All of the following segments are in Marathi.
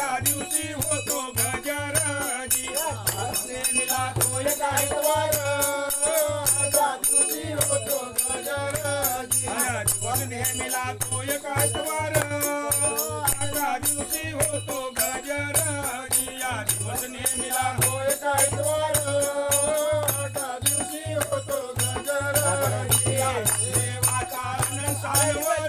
त्या दिवशी होतो गजराजी. नेमिला तो एक आयतवार त्या दिवशी होतो गजराजी. हा, दिवस नेमिला तो एक आयतवार त्या दिवशी होतो गजराजी. या दिवस नेमिला तो एक आयतवार त्या दिवशी होतो गजराजी. देवाचा सायवर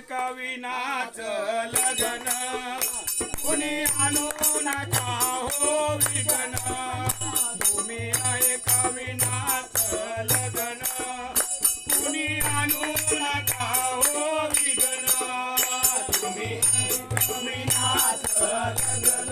कविनाच लगन. कुणी आणू नका हो विघन. तुम्ही आहे कविनाच लगन. कुणी आणू नका हो विघन. तुम्ही कविनाच लगन.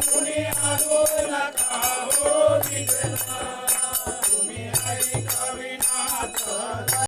कुणी आणू नका हो विघन.